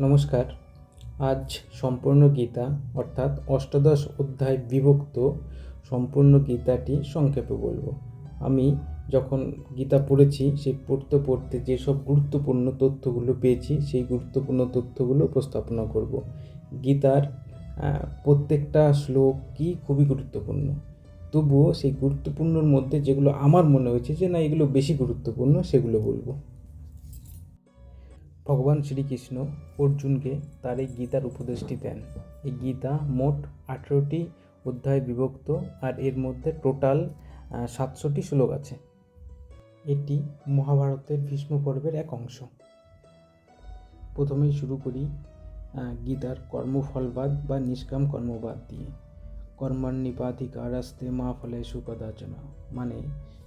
নমস্কার। আজ সম্পূর্ণ গীতা, অর্থাৎ অষ্টাদশ অধ্যায় বিভক্ত সম্পূর্ণ গীতাটি সংক্ষেপে বলব। আমি যখন গীতা পড়েছি, সেই পড়তে পড়তে যেসব গুরুত্বপূর্ণ তথ্যগুলো পেয়েছি, সেই গুরুত্বপূর্ণ তথ্যগুলো উপস্থাপনা করব। গীতার প্রত্যেকটা শ্লোকই খুবই গুরুত্বপূর্ণ। তবুও সেই গুরুত্বপূর্ণর মধ্যে যেগুলো আমার মনে হয়েছে যে, না, এগুলো বেশি গুরুত্বপূর্ণ, সেগুলো বলব। ভগবান শ্রীকৃষ্ণ অর্জুনকে তার এই গীতার উপদেশটি দেন। এই গীতা মোট আঠেরোটি অধ্যায় বিভক্ত আর এর মধ্যে টোটাল সাতশোটি শ্লোক আছে। এটি মহাভারতের ভীষ্ম পর্বের এক অংশ। প্রথমেই শুরু করি গীতার কর্মফলবাদ বা নিষ্কাম কর্মবাদ দিয়ে। কর্মান্নিপাধিকারাস্তে মা ফলে সুকদাচনা মানে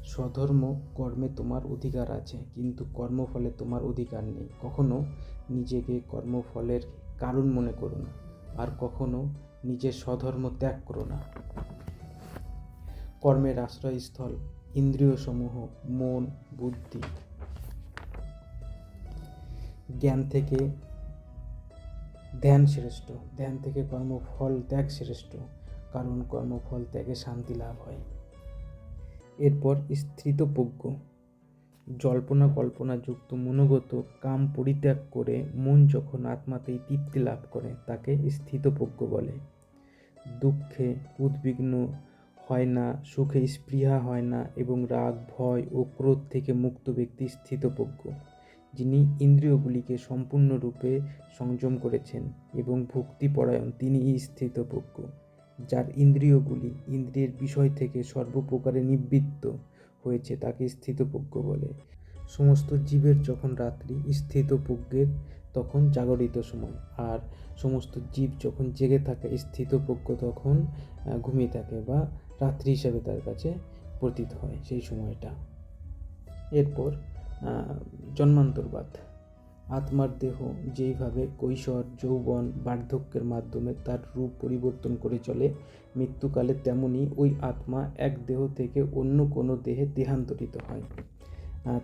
স্বধর্ম কর্মে তোমার অধিকার আছে, কিন্তু কর্মফলে তোমার অধিকার নেই। কখনো নিজেকে কর্মফলের কারণ মনে করো না, আর কখনো নিজের স্বধর্ম ত্যাগ করো না। কর্মের আশ্রয়স্থল, ইন্দ্রিয়সমূহ, মন, বুদ্ধি। জ্ঞান থেকে ধ্যান শ্রেষ্ঠ, ধ্যান থেকে কর্মফল ত্যাগ শ্রেষ্ঠ, কারণ কর্মফল ত্যাগে শান্তি লাভ হয়। এরপর স্থিতপ্রজ্ঞ। জল্পনা কল্পনা যুক্ত মনোগত কাম পরিত্যাগ করে মন যখন আত্মাতেই তৃপ্তি লাভ করে, তাকে স্থিতপ্রজ্ঞ বলে। দুঃখে উদ্বিগ্ন হয় না, সুখে স্পৃহা হয় না এবং রাগ, ভয় ও ক্রোধ থেকে মুক্ত ব্যক্তি স্থিতপ্রজ্ঞ, যিনি ইন্দ্রিয়গুলিকে সম্পূর্ণরূপে সংযম করেছেন এবং ভক্তিপরায়ণ, তিনিই স্থিতপ্রজ্ঞ। যার ইন্দ্রিয়গুলি ইন্দ্রিয়ের বিষয় থেকে সর্বপ্রকারে নিবৃত্ত হয়েছে তাকে স্থিতপ্রজ্ঞ বলে। সমস্ত জীবের যখন রাত্রি স্থিতপ্রজ্ঞের তখন জাগরিত সময়। আর সমস্ত জীব যখন জেগে থাকে স্থিতপ্রজ্ঞ তখন ঘুমিয়ে থাকে বা রাত্রি হিসাবে তার কাছে প্রতীত হয় সেই সময়টা। এরপর জন্মান্তরবাদ। আত্মার দেহ যেইভাবে কৈশোর, যৌবন, বার্ধক্যের মাধ্যমে তার রূপ পরিবর্তন করে চলে, মৃত্যুকালে তেমনি ওই আত্মা এক দেহ থেকে অন্য কোনো দেহে দেহান্তরিত হয়।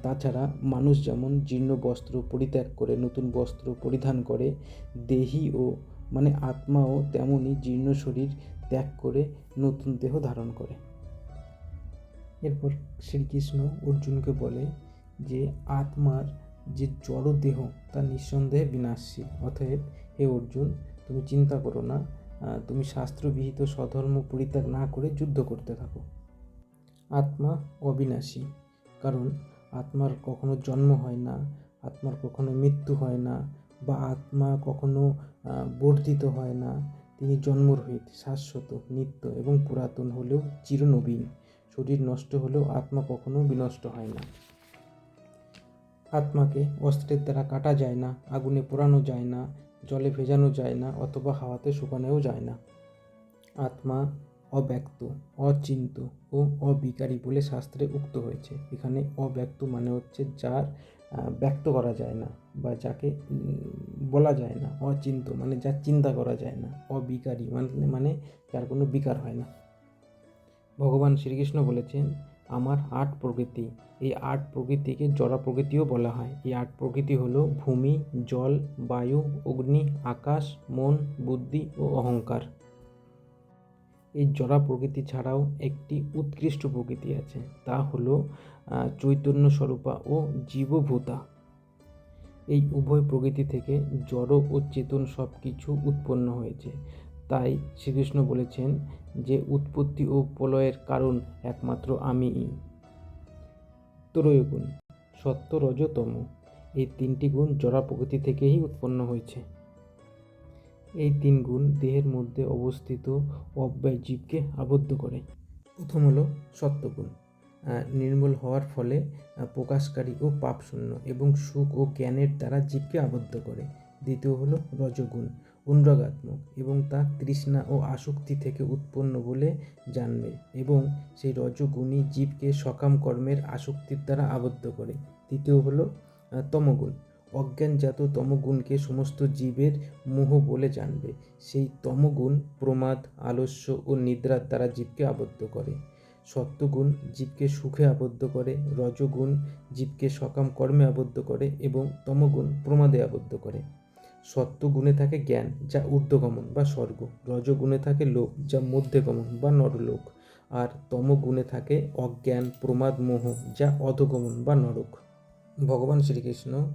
তাছাড়া মানুষ যেমন জীর্ণ বস্ত্র পরিত্যাগ করে, নতুন বস্ত্র পরিধান করে, দেহি ও মানে আত্মাও তেমনই জীর্ণ শরীর ত্যাগ করে নতুন দেহ ধারণ করে। এরপর শ্রীকৃষ্ণ অর্জুনকে বলে যে, আত্মার যে জড় দেহ তা নিঃসন্দেহে বিনাশশীল। অতএব, হে অর্জুন, তুমি চিন্তা করো না তুমি শাস্ত্রবিহিত স্বধর্ম পরিত্যাগ না করে যুদ্ধ করতে থাকো। আত্মা অবিনাশী, কারণ আত্মার কখনো জন্ম হয় না, আত্মার কখনো মৃত্যু হয় না, বা আত্মা কখনো বর্ধিত হয় না। তিনি জন্মরহিত শাশ্বত, নিত্য এবং পুরাতন হলেও চিরনবীন। শরীর নষ্ট হলেও আত্মা কখনো বিনষ্ট হয় না। আত্মাকে অস্ত্রের দ্বারা কাটা যায় না, আগুনে পোড়ানো যায় না, জলে ভেজানো যায় না, অথবা হাওয়াতে শুকানোও যায় না। আত্মা অব্যক্ত অচিন্ত ও অবিকারী বলে শাস্ত্রে উক্ত হয়েছে। এখানে অব্যক্ত মানে হচ্ছে যার ব্যক্ত করা যায় না বা যাকে বলা যায় না। অচিন্ত মানে যার চিন্তা করা যায় না। অবিকারী মানে মানে যার কোনো বিকার হয় না। ভগবান শ্রীকৃষ্ণ বলেছেন আমার আট প্রকৃতি। এই আট প্রকৃতিকে জড়া প্রকৃতিও বলা হয়। এই আট প্রকৃতি হলো ভূমি, জল, বায়ু, অগ্নি, আকাশ, মন, বুদ্ধি ও অহংকার। এই জড়া প্রকৃতি ছাড়াও একটি উৎকৃষ্ট প্রকৃতি আছে। তা হলো চৈতন্য স্বরূপা ও জীবভূতা। এই উভয় প্রকৃতি থেকে জড় ও চেতন সব কিছু উৎপন্ন হয়েছে। তাই শ্রীকৃষ্ণ বলেছেন যে উৎপত্তি ও প্রলয়ের কারণ একমাত্র আমিই। ত্রয় গুণ সত্য রজ তম এই তিনটি গুণ জড়া প্রকৃতি থেকেই উৎপন্ন হয়েছে। এই তিন গুণ দেহের মধ্যে অবস্থিত অব্যয় জীবকে আবদ্ধ করে। প্রথম হলো সত্যগুণ নির্মল হওয়ার ফলে প্রকাশকারী ও পাপশূন্য এবং সুখ ও জ্ঞানের দ্বারা জীবকে আবদ্ধ করে। দ্বিতীয় হলো রজগুণ অনুরাগাত্মক এবং তা তৃষ্ণা ও আসক্তি থেকে উৎপন্ন বলে জানবে এবং সেই রজগুণী জীবকে সকাম কর্মের আসক্তির দ্বারা আবদ্ধ করে। তৃতীয় হলো তমগুণ। অজ্ঞানজাত তমগুণকে সমস্ত জীবের মোহ বলে জানবে। সেই তমগুণ প্রমাদ, আলস্য ও নিদ্রার দ্বারা জীবকে আবদ্ধ করে। সত্যগুণ জীবকে সুখে আবদ্ধ করে, রজগুণ জীবকে সকাম কর্মে আবদ্ধ করে এবং তমগুণ প্রমাদে আবদ্ধ করে। সত্ত্বগুণে থাকে জ্ঞান, যা ঊর্ধ্বগমন বা স্বর্গ। রজগুণে থাকে লোক, যা মধ্যগমন বা নরলোক। আর তমগুণে থাকে অজ্ঞান, প্রমাদ, মোহ, যা অধগমন বা নরক। ভগবান শ্রীকৃষ্ণ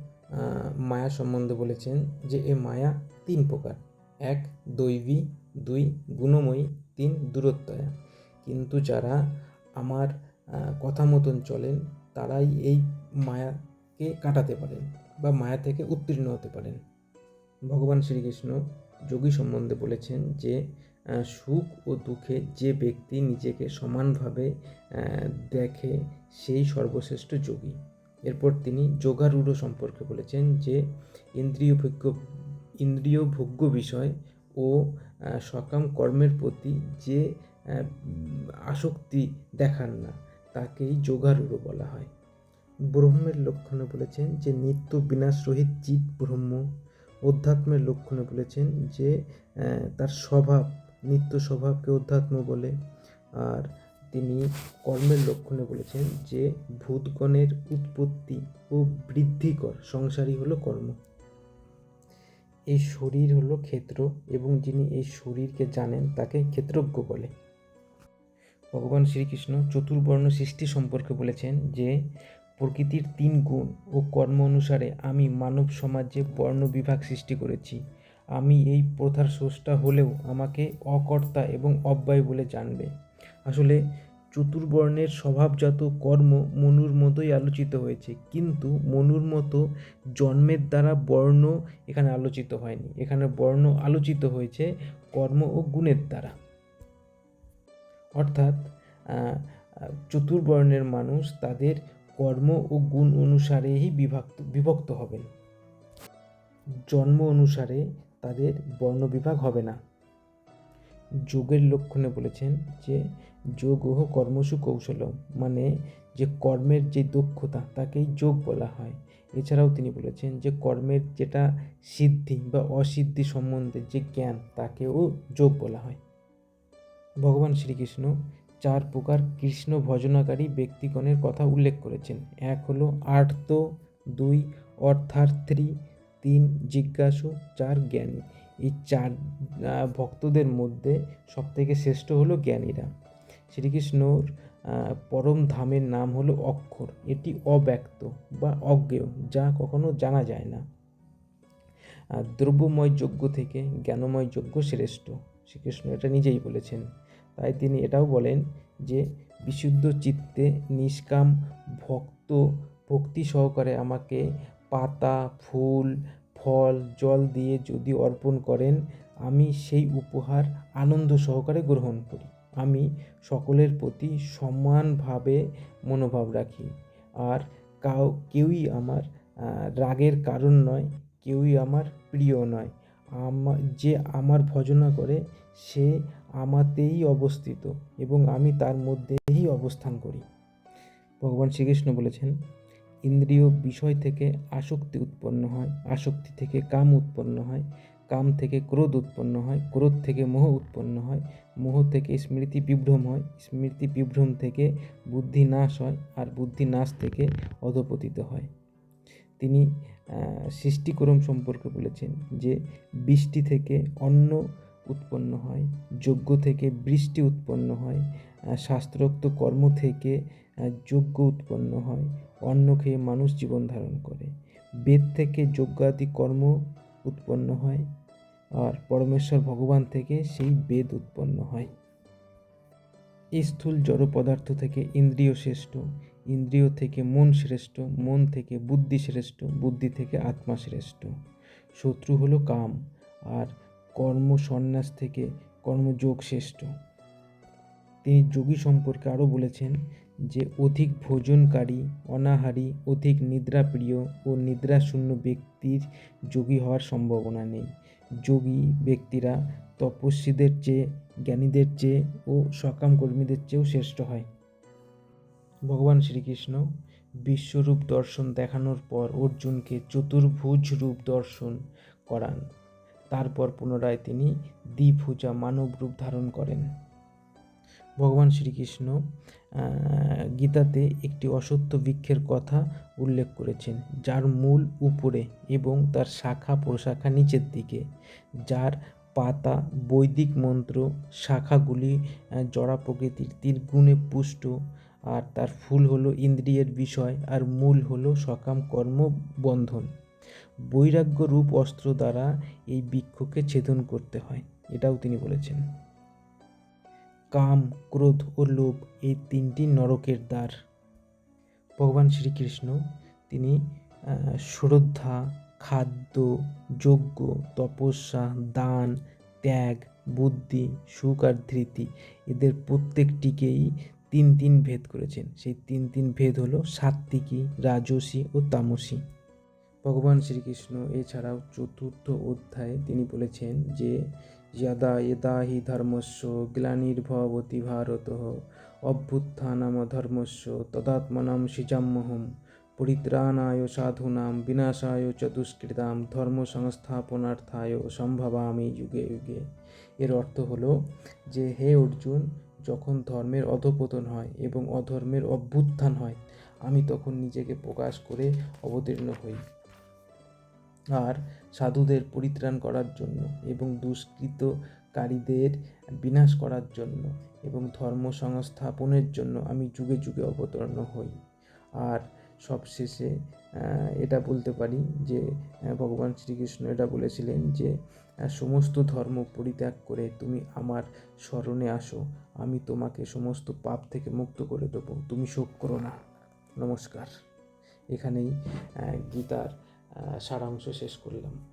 মায়া সম্বন্ধে বলেছেন যে, এ মায়া তিন প্রকার। এক, দৈবী, দুই, গুণময়ী, তিন, দূরত্বয়া। কিন্তু যারা আমার কথা মতন চলেন, তারাই এই মায়াকে কাটাতে পারেন বা মায়া থেকে উত্তীর্ণ হতে পারেন। ভগবান শ্রীকৃষ্ণ যোগী সম্বন্ধে বলেছেন যে সুখ ও দুঃখে যে ব্যক্তি নিজেকে সমানভাবে দেখে সেই সর্বশ্রেষ্ঠ যোগী। এরপর তিনি যোগারূঢ় সম্পর্কে বলেছেন যে, ইন্দ্রিয় ভোগ্য ইন্দ্রিয় ভোগ্য বিষয় ও সকাম কর্মের প্রতি যে আসক্তি দেখান না, তাকেই যোগারূঢ় বলা হয়। ব্রহ্মের লক্ষণে বলেছেন যে, নিত্য বিনাশ রহিত জীব ব্রহ্ম অধ্যাত্মের লক্ষণে বলেছেন যে তার স্বভাব, নিত্য স্বভাবকে অধ্যাত্ম বলে। আর তিনি কর্মের লক্ষণে বলেছেন যে, ভূতগণের উৎপত্তি ও বৃদ্ধিকর সংসারই হলো কর্ম। এই শরীর হলো ক্ষেত্র এবং যিনি এই শরীরকে জানেন তাকে ক্ষেত্রজ্ঞ বলে। ভগবান শ্রীকৃষ্ণ চতুর্বর্ণ সৃষ্টি সম্পর্কে বলেছেন যে প্রকৃতির তিন গুণ ও কর্ম অনুসারে আমি মানব সমাজে বর্ণ বিভাগ সৃষ্টি করেছি। আমি এই প্রথার স্রষ্টা হলেও আমাকে অকর্তা এবং অব্যয় বলে জানবে। আসলে চতুর্বর্ণের স্বভাবজাত কর্ম মনুর মতোই আলোচিত হয়েছে, কিন্তু মনুর মতো জন্মের দ্বারা বর্ণ এখানে আলোচিত হয়নি। এখানে বর্ণ আলোচিত হয়েছে কর্ম ও গুণের দ্বারা। অর্থাৎ চতুর্বর্ণের মানুষ তাদের কর্ম ও গুণ অনুসারেই বিভক্ত বিভক্ত হবেন। জন্ম অনুসারে তাদের বর্ণ বিভাগ হবে না। যোগের লক্ষণে বলেছেন যে, যোগ ও কর্মসু কৌশলম মানে যে কর্মের যে দক্ষতা, তাকেই যোগ বলা হয়। এছাড়াও তিনি বলেছেন যে, কর্মের যেটা সিদ্ধি বা অসিদ্ধি সম্বন্ধে যে জ্ঞান, তাকেও যোগ বলা হয়। ভগবান শ্রীকৃষ্ণ চার প্রকার কৃষ্ণ ভজনাকারী ব্যক্তিগণের কথা উল্লেখ করেছেন। এক হলো আর্ত দুই অর্থার্থী তিন জিজ্ঞাসু, চার জ্ঞানী। এই চার ভক্তদের মধ্যে সবথেকে শ্রেষ্ঠ হলো জ্ঞানীরা। শ্রীকৃষ্ণর পরম ধামের নাম হলো অক্ষর। এটি অব্যক্ত বা অজ্ঞেয়, যা কখনো জানা যায় না। দ্রব্যময় যজ্ঞ থেকে জ্ঞানময় যজ্ঞ শ্রেষ্ঠ। শ্রীকৃষ্ণ এটা নিজেই বলেছেন। তাই তিনি এটাও বলেন যে, বিশুদ্ধ চিত্তে নিষ্কাম ভক্ত, ভক্তি সহকারে আমাকে পাতা, ফুল, ফল, জল দিয়ে যদি অর্পণ করেন, আমি সেই উপহার আনন্দ সহকারে গ্রহণ করি। আমি সকলের প্রতি সমানভাবে মনোভাব রাখি। আর কাউ, কেউই আমার রাগের কারণ নয়, কেউই আমার প্রিয় নয়। আমার যে আমার ভজনা করে, সে আমাতেই অবস্থিত এবং আমি তার মধ্যেই অবস্থান করি। ভগবান শ্রীকৃষ্ণ বলেছেন, ইন্দ্রিয় বিষয় থেকে আসক্তি উৎপন্ন হয়, আসক্তি থেকে কাম উৎপন্ন হয়, কাম থেকে ক্রোধ উৎপন্ন হয়, ক্রোধ থেকে মোহ উৎপন্ন হয়, মোহ থেকে স্মৃতি বিভ্রম হয়, স্মৃতি বিভ্রম থেকে বুদ্ধি নাশ হয় আর বুদ্ধি নাশ থেকে অধপতিত হয়। তিনি সৃষ্টিক্রম সম্পর্কে বলেছেন যে, বৃষ্টি থেকে অন্ন উৎপন্ন হয়, যজ্ঞ থেকে বৃষ্টি উৎপন্ন হয় শাস্ত্রোক্ত কর্ম থেকে যজ্ঞ উৎপন্ন হয়, অন্ন খেয়ে মানুষ জীবন ধারণ করে। বেদ থেকে যজ্ঞাদি কর্ম উৎপন্ন হয়, আর পরমেশ্বর ভগবান থেকে সেই বেদ উৎপন্ন হয়। স্থূল জড় পদার্থ থেকে ইন্দ্রিয় শ্রেষ্ঠ, ইন্দ্রিয় থেকে মন শ্রেষ্ঠ, মন থেকে বুদ্ধি শ্রেষ্ঠ, বুদ্ধি থেকে আত্মা শ্রেষ্ঠ। শত্রু হলো কাম, আর কর্ম সন্ন্যাস থেকে কর্মযোগ শ্রেষ্ঠ। তিনি যোগী সম্পর্কে আরও বলেছেন যে, অধিক ভোজনকারী, অনাহারী, অধিক নিদ্রাপ্রিয় ও নিদ্রাশূন্য ব্যক্তির যোগী হওয়ার সম্ভাবনা নেই। যোগী ব্যক্তিরা তপস্বীদের চেয়ে, জ্ঞানীদের চেয়ে ও সকাম কর্মীদের চেয়েও শ্রেষ্ঠ হয়। ভগবান শ্রীকৃষ্ণ বিশ্বরূপ দর্শন দেখানোর পর অর্জুনকে চতুর্ভুজ রূপ দর্শন করান। তারপর পুনরায় তিনি দ্বিভুজা মানব রূপ ধারণ করেন। ভগবান শ্রীকৃষ্ণ গীতাতে একটি অসত্য বৃক্ষের কথা উল্লেখ করেছেন, যার মূল উপরে এবং তার শাখা প্রশাখা নিচের দিকে, যার পাতা, বৈদিক মন্ত্র, শাখাগুলি জড়া প্রকৃতির তীর গুণে পুষ্ট, আর তার ফুল হলো ইন্দ্রিয়ের বিষয়, আর মূল হলো সকাম কর্ম বন্ধন। বৈরাগ্য রূপ অস্ত্র দ্বারা এই বৃক্ষকে ছেদন করতে হয়। এটাও তিনি বলেছেন। কাম, ক্রোধ ও লোভ এই তিনটি নরকের দ্বার। ভগবান শ্রীকৃষ্ণ তিনি শ্রদ্ধা, খাদ্য, যজ্ঞ, তপস্যা, দান, ত্যাগ, বুদ্ধি, সুখ আর ধৃতি এদের প্রত্যেকটিকেই তিন তিন ভেদ করেছেন। সেই তিন তিন ভেদ হলো সাত্ত্বিকী, রাজসী ও তামসী। ভগবান শ্রীকৃষ্ণ, এছাড়াও চতুর্থ অধ্যায়ে তিনি বলেছেন যে, যদা এদা হি ধর্মস্য গ্লানির্ভবতি ভারত অভ্যুত্থানাম ধর্মস্য তদাত্মনাম সিজাম্যহম পরিত্রাণায় সাধুনাম বিনাশায় চতুষ্কৃতাম ধর্ম সংস্থাপনার্থায় সম্ভবামি যুগে যুগে। এর অর্থ হলো যে, হে অর্জুন, যখন ধর্মের অধপতন হয় এবং অধর্মের অভ্যুত্থান হয়, আমি তখন নিজেকে প্রকাশ করে অবতীর্ণ হই। আর সাধুদের পরিত্রাণ করার জন্য এবং দুষ্কৃতকারীদের বিনাশ করার জন্য এবং ধর্ম সংস্থাপনের জন্য আমি যুগে যুগে অবতীর্ণ হই। আর সবশেষে এটা বলতে পারি যে ভগবান শ্রীকৃষ্ণ এটা বলেছিলেন যে সমস্ত ধর্ম পরিত্যাগ করে তুমি আমার স্মরণে আসো। আমি তোমাকে সমস্ত পাপ থেকে মুক্ত করে দেবো। তুমি শোক করো না। নমস্কার। এখানেই গীতার সারাংশ শেষ করলাম।